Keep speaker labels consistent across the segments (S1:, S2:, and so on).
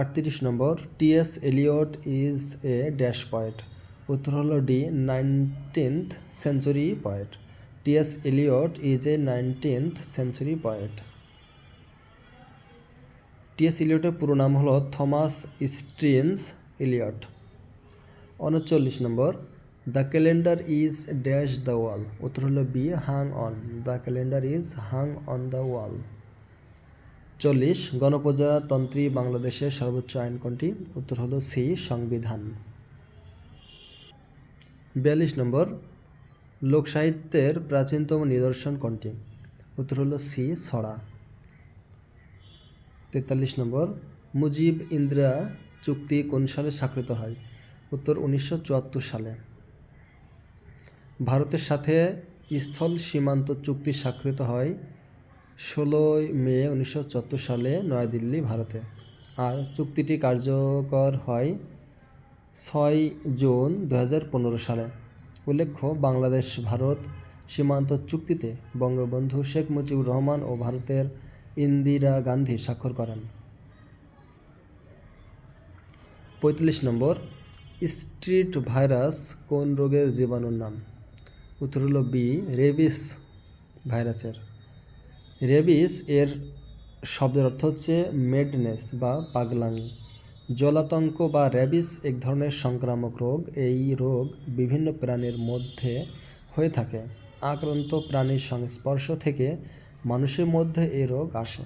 S1: আটত্রিশ নম্বর TS Eliot is a dash poet. উত্তর হলো D, nineteenth century poet. TS Eliot is a nineteenth century poet. TS ইলিয়টের পুরো নাম হলো থমাস স্ট্রিন্স ইলিয়ট উনচল্লিশ নম্বর, the calendar is dash the wall. উত্তর হলো B, hang on. The calendar is hang on the wall. চল্লিশ, গণপ্রজাতন্ত্রী বাংলাদেশের সর্বোচ্চ আইন কোনটি? উত্তর হলো সি, সংবিধান। বিয়াল্লিশ নম্বর, লোকসাহিত্যের প্রাচীনতম নিদর্শন কোনটি? উত্তর হলো সি, ছড়া। তেতাল্লিশ নম্বর, মুজিব ইন্দিরা চুক্তি কোন সালে স্বাক্ষরিত হয়? উত্তর উনিশশো চুয়াত্তর সালে। ভারতের সাথে স্থল সীমান্ত চুক্তি স্বাক্ষরিত হয় ষোলোই মে উনিশশো চুয়াত্তর সালে নয়াদিল্লি, ভারতে। আর চুক্তিটি কার্যকর হয় ছয় জুন দু হাজার পনেরো সালে। উল্লেখ্য, বাংলাদেশ, ভারত সীমান্ত চুক্তিতে বঙ্গবন্ধু শেখ মুজিবুর রহমান ও ভারতের ইন্দিরা গান্ধী স্বাক্ষর করেন। পঁয়তাল্লিশ নম্বর, স্ট্রিট ভাইরাস কোন রোগের জীবাণুর নাম? উত্তর হলো বি, রেবিস ভাইরাসের। রেবিস এর শব্দের অর্থ হচ্ছে মেডনেস বা পাগলামি। জলাতঙ্ক বা র্যাবিস এক ধরনের সংক্রামক রোগ। এই রোগ বিভিন্ন প্রাণীর মধ্যে হয়ে থাকে। আক্রান্ত প্রাণীর সংস্পর্শ থেকে মানুষের মধ্যে এই রোগ আসে।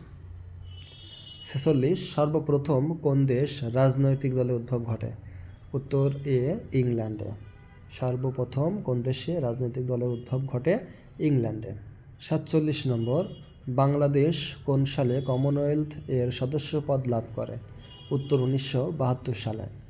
S1: ছেচল্লিশ, সর্বপ্রথম কোন দেশ রাজনৈতিক দলের উদ্ভব ঘটে? উত্তর এ, ইংল্যান্ডে। সর্বপ্রথম কোন দেশে রাজনৈতিক দলের উদ্ভব ঘটে? ইংল্যান্ডে। সাতচল্লিশ নম্বর বাংলাদেশ কোন সালে কমনওয়েলথ এর সদস্যপদ লাভ করে? উত্তর উনিশশো বাহাত্তর সালে।